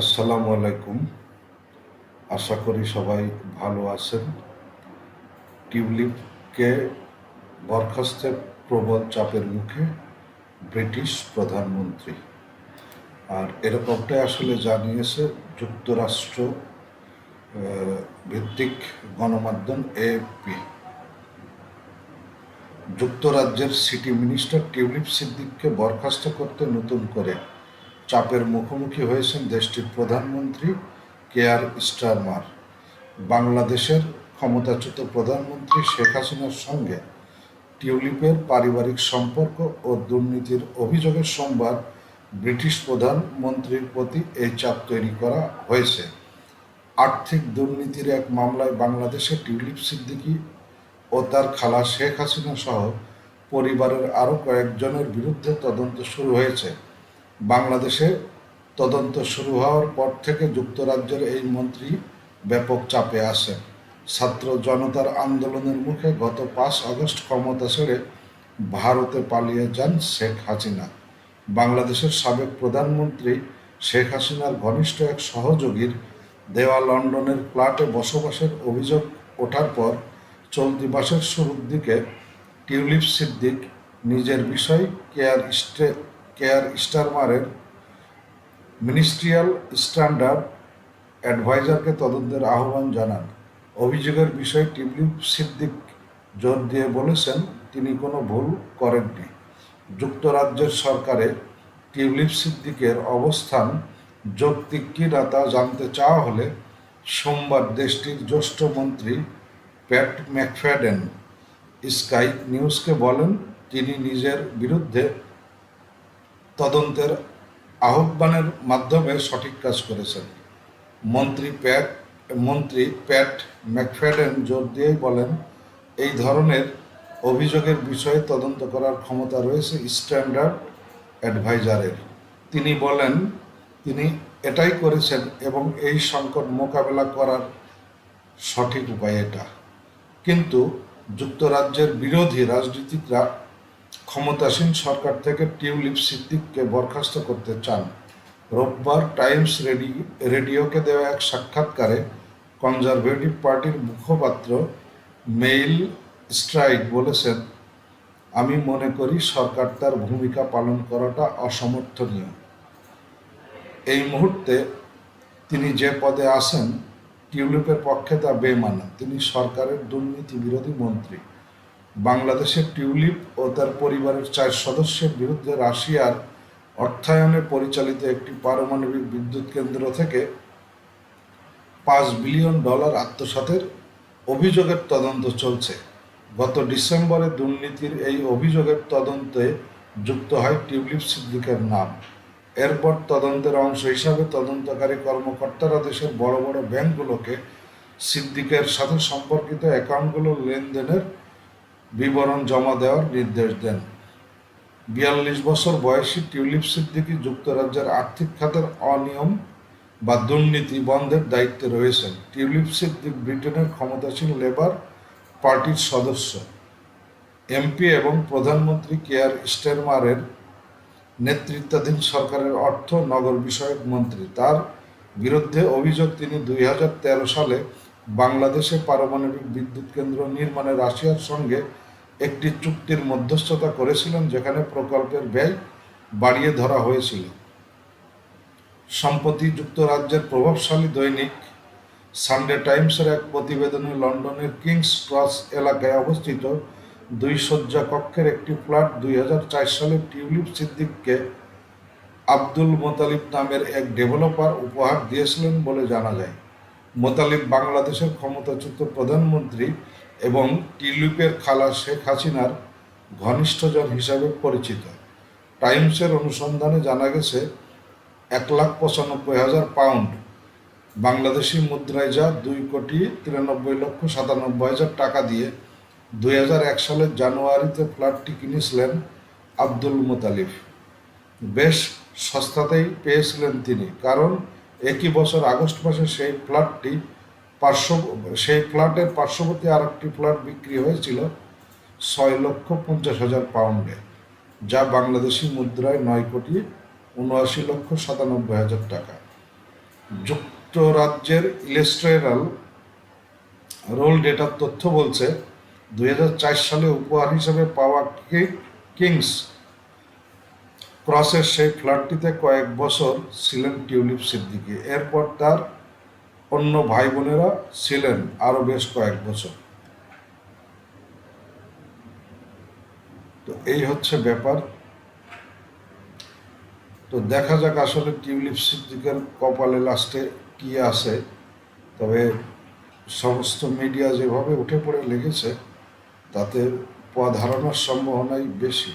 আসসালামু আলাইকুম। আশা করি সবাই ভালো আছেন। টিউলিপকে বরখাস্তের প্রবল চাপের মুখে ব্রিটিশ প্রধানমন্ত্রী। আর এরকমটাই আসলে জানিয়েছে যুক্তরাষ্ট্র ভিত্তিক গণমাধ্যম এএফপি। যুক্তরাজ্যের সিটি মিনিস্টার টিউলিপ সিদ্দিককে বরখাস্ত করতে নতুন করে চাপের মুখোমুখি হয়েছেন দেশটির প্রধানমন্ত্রী কেয়ার স্টারমার। বাংলাদেশের ক্ষমতাচ্যুত প্রধানমন্ত্রী শেখ হাসিনার সঙ্গে টিউলিপের পারিবারিক সম্পর্ক ও দুর্নীতির অভিযোগের সোমবার ব্রিটিশ প্রধানমন্ত্রীর প্রতি এই চাপ তৈরি করা হয়েছে। আর্থিক দুর্নীতির এক মামলায় বাংলাদেশে টিউলিপ সিদ্দিকী ও তার খালা শেখ হাসিনা সহ পরিবারের আরও কয়েকজনের বিরুদ্ধে তদন্ত শুরু হয়েছে। বাংলাদেশে তদন্ত শুরু হওয়ার পর থেকে যুক্তরাজ্যের এই মন্ত্রী ব্যাপক চাপে আসেন ছাত্র জনতার আন্দোলনের মুখে গত পাঁচ আগস্ট ক্ষমতা ছেড়ে ভারতে পালিয়ে যান শেখ হাসিনা। বাংলাদেশের সাবেক প্রধানমন্ত্রী শেখ হাসিনার ঘনিষ্ঠ এক সহযোগীর দেওয়া লন্ডনের ফ্ল্যাটে বসবাসের অভিযোগ ওঠার পর চলতি মাসের শুরুর দিকে টিউলিপ সিদ্দিক নিজের বিষয় কেয়ার স্টে কেয়ার স্টারমারের মিনিস্ট্রিয়াল স্ট্যান্ডার্ড অ্যাডভাইজারকে তদন্তের আহ্বান জানান। অভিযোগের বিষয়ে টিউলিপ সিদ্দিক জোর দিয়ে বলেছেন, তিনি কোনো ভুল করেননি। যুক্তরাজ্যের সরকারে টিউলিপ সিদ্দিকের অবস্থান যৌক্তিক কিনা তা জানতে চাওয়া হলে সোমবার দেশটির জ্যেষ্ঠ মন্ত্রী প্যাট ম্যাকফ্যাডেন স্কাই নিউজকে বলেন, তিনি নিজের বিরুদ্ধে তদন্তের আহ্বানের মাধ্যমে সঠিক কাজ করেছেন। মন্ত্রী প্যাট মন্ত্রী প্যাট ম্যাকফ্যাডেন জোর দিয়েই বলেন, এই ধরনের অভিযোগের বিষয়ে তদন্ত করার ক্ষমতা রয়েছে স্ট্যান্ডার্ড অ্যাডভাইজারের। তিনি বলেন, তিনি এটাই করেছেন এবং এই সংকট মোকাবেলা করার সঠিক উপায় এটা। কিন্তু যুক্তরাজ্যের বিরোধী রাজনীতিকরা ক্ষমতাসীন সরকার থেকে টিউলিপ সিদ্দিককে বরখাস্ত করতে চান। রোববার টাইমস রেডি, রেডিওকে দেওয়া এক সাক্ষাৎকারে কনজারভেটিভ পার্টির মুখপাত্র মেইল স্ট্রাইক বলেছেন, আমি মনে করি সরকার তার ভূমিকা পালন করাটা অসমর্থনীয়। এই মুহূর্তে তিনি যে পদে আছেন, টিউলিপের পক্ষে তা বেমানা তিনি সরকারের দুর্নীতি বিরোধী মন্ত্রী। বাংলাদেশের টিউলিপ ও তার পরিবারের চার সদস্যের বিরুদ্ধে রাশিয়ার অর্থায়নে পরিচালিত একটি পারমাণবিক বিদ্যুৎ কেন্দ্র থেকে পাঁচ বিলিয়ন ডলার আত্মসাতের অভিযোগের তদন্ত চলছে। গত ডিসেম্বরে দুর্নীতির এই অভিযোগের তদন্তে যুক্ত হয় টিউলিপ সিদ্দিকের নাম। এরপর তদন্তের অংশ হিসাবে তদন্তকারী কর্মকর্তারা দেশের বড় বড় ব্যাংকগুলোকে সিদ্দিকের সাথে সম্পর্কিত অ্যাকাউন্টগুলোর লেনদেনের বিবরণ জমা দেওয়ার নির্দেশ দেন। বিয়াল্লিশ বছর বয়সী টিউলিপ সিদ্দিকী যুক্তরাজ্যের আর্থিক খাতের অনিয়ম বা দুর্নীতি বন্ধের দায়িত্বে রয়েছেন। টিউলিপ সিদ্দিক ব্রিটেনের ক্ষমতাসীন লেবার পার্টির সদস্য। এমপি এবং প্রধানমন্ত্রী কেয়ার স্টেরমারের নেতৃত্বাধীন সরকারের অর্থ নগর বিষয়ক মন্ত্রী। তার বিরুদ্ধে অভিযোগ তিনি দুই হাজার তেরো সালে বাংলাদেশে পারমাণবিক বিদ্যুৎ কেন্দ্র নির্মাণে রাশিয়ার সঙ্গে একটি চুক্তির মধ্যস্থতা করেছিলেন যেখানে প্রকল্পের ব্যয় বাড়িয়ে ধরা হয়েছিল। সম্প্রতি যুক্তরাজ্যের প্রভাবশালী দৈনিক সানডে টাইমসের এক প্রতিবেদনে লন্ডনের কিংস ক্রস এলাকায় অবস্থিত দুই শয্যা কক্ষের একটি ফ্ল্যাট দুই হাজার চার সালে টিউলিপ সিদ্দিককে আব্দুল মোতালিব নামের এক ডেভেলপার উপহার দিয়েছিলেন বলে জানা যায়। মোতালিব বাংলাদেশের ক্ষমতাচ্যুত প্রধানমন্ত্রী এবং টিউলিপের খালা শেখ হাসিনার ঘনিষ্ঠজন হিসাবে পরিচিত। টাইমসের অনুসন্ধানে জানা গেছে, এক লাখ পঁচানব্বই হাজার পাউন্ড বাংলাদেশি মুদ্রায় যা দুই কোটি তিরানব্বই লক্ষ সাতানব্বই হাজার টাকা দিয়ে দুই হাজার এক সালের জানুয়ারিতে ফ্ল্যাটটি কিনেছিলেন আব্দুল মোতালিফ বেশ সস্তাতেই পেয়েছিলেন তিনি, কারণ একই বছর আগস্ট মাসে সেই ফ্ল্যাটটি পার্শ্ব সেই ফ্ল্যাটের পার্শ্ববর্তী আর একটি ফ্ল্যাট বিক্রি হয়েছিল ছয় লক্ষ পঞ্চাশ হাজার পাউন্ডে, যা বাংলাদেশি মুদ্রায় নয় কোটি উনআশি লক্ষ সাতানব্বই হাজার টাকা। যুক্তরাজ্যের ইলেস্ট্রেরাল রোল ডেটার তথ্য বলছে, দুই হাজার চার সালে উপহার হিসেবে পাওয়া কিংস ক্রসের সেই ফ্ল্যাটটিতে কয়েক বছর ছিলেন টিউলিপ সিদ্দিকি। এরপর তার অন্য ভাই বোনেরা ছিলেন আরও বেশ কয়েক বছর। তো এই হচ্ছে ব্যাপার। তো দেখা যাক আসলে টিউলিপ সিদ্দিকের কপালে লাস্টে কি আছে তবে সমস্ত মিডিয়া যেভাবে উঠে পড়ে লেগেছে, তাতে পদ হারানোর সম্ভাবনাই বেশি।